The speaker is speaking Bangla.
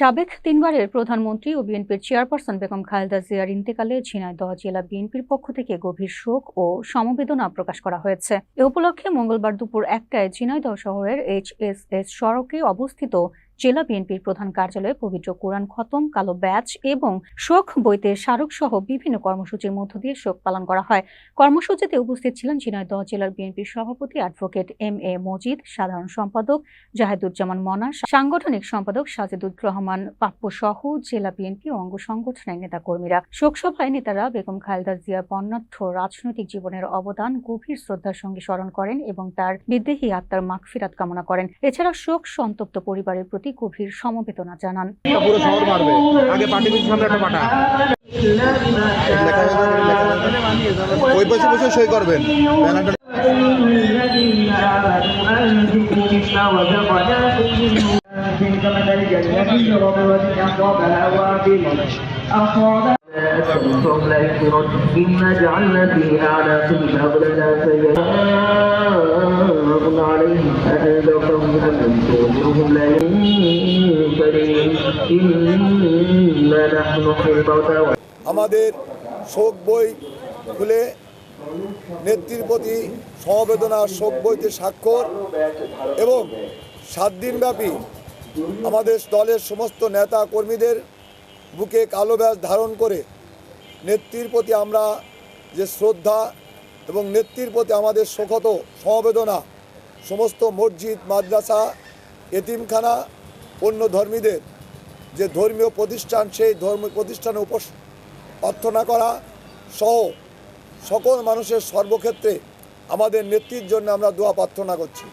সাবেক তিনবারের প্রধানমন্ত্রী ও বিএনপির চেয়ারপারসন বেগম খালেদা জিয়ার ইন্তেকালে ঝিনাইদহ জেলা বিএনপির পক্ষ থেকে গভীর শোক ও সমবেদনা প্রকাশ করা হয়েছে। এ উপলক্ষে মঙ্গলবার দুপুর একটায় ঝিনাইদহ শহরের এইচ এস এস সড়কে অবস্থিত জেলা বিএনপির প্রধান কার্যালয়ে পবিত্র কোরআন খতম, কালো ব্যাচ এবং শোক বইতে স্মারক সহ বিভিন্ন কর্মসূচির মধ্য দিয়ে শোক পালন করা হয়। কর্মসূচিতে উপস্থিত ছিলেন ঝিনাইদহ জেলার বিএনপির সভাপতি অ্যাডভোকেট এম এ মজিদ, সাধারণ সম্পাদক জাহেদুজ্জামান মনা, সাংগঠনিক সম্পাদক সাজেদুর রহমান, পাপ্পু সহ জেলা বিএনপি অঙ্গ সংগঠনের নেতাকর্মীরা। শোকসভায় নেতারা বেগম খালেদা জিয়ার বর্ণাঢ্য রাজনৈতিক জীবনের অবদান, গভীর শ্রদ্ধার সঙ্গে স্মরণ করেন এবং তার বিদেহী আত্মার মাগফিরাত কামনা করেন। এছাড়া শোক সন্তপ্ত পরিবারের প্রতি গভীর সমবেদনা জানান একটা পুরো শহর মারবে আগে পার্টি অফিসের সামনে একটা পাঠা লেখা হয়ে যাবে, লেখা হয়ে যাবে। ওই পাশে বসে সই করবেন ব্যানারটা الذين آمنوا أنفقوا وزقناكم تلك مثل جنة ربوة أصابها وابل أصابها فهم لا يكفرون إنا جعلنا في أعناقهم أغللا سيئات عليهم أنذرتهم أم لم تنذرهم لا ينكرون إنا نحن نحيي الموتى আমাদের শোক বই খুলে নেত্রীর প্রতি সমবেদনা শোক বইতে স্বাক্ষর এবং সাত দিনব্যাপী আমাদের দলের সমস্ত নেতা কর্মীদের বুকে কালো ব্যাস ধারণ করে নেত্রীর প্রতি আমরা যে শ্রদ্ধা এবং নেত্রীর প্রতি আমাদের শোকত সমবেদনা সমস্ত মসজিদ, মাদ্রাসা, এতিমখানা, অন্য ধর্মীদের যে ধর্মীয় প্রতিষ্ঠান, সেই ধর্ম প্রতিষ্ঠানে উপ প্রার্থনা করা সহ সকল মানুষের সর্বক্ষেত্রে আমাদের নেত্রীর জন্য আমরা দোয়া প্রার্থনা করছি।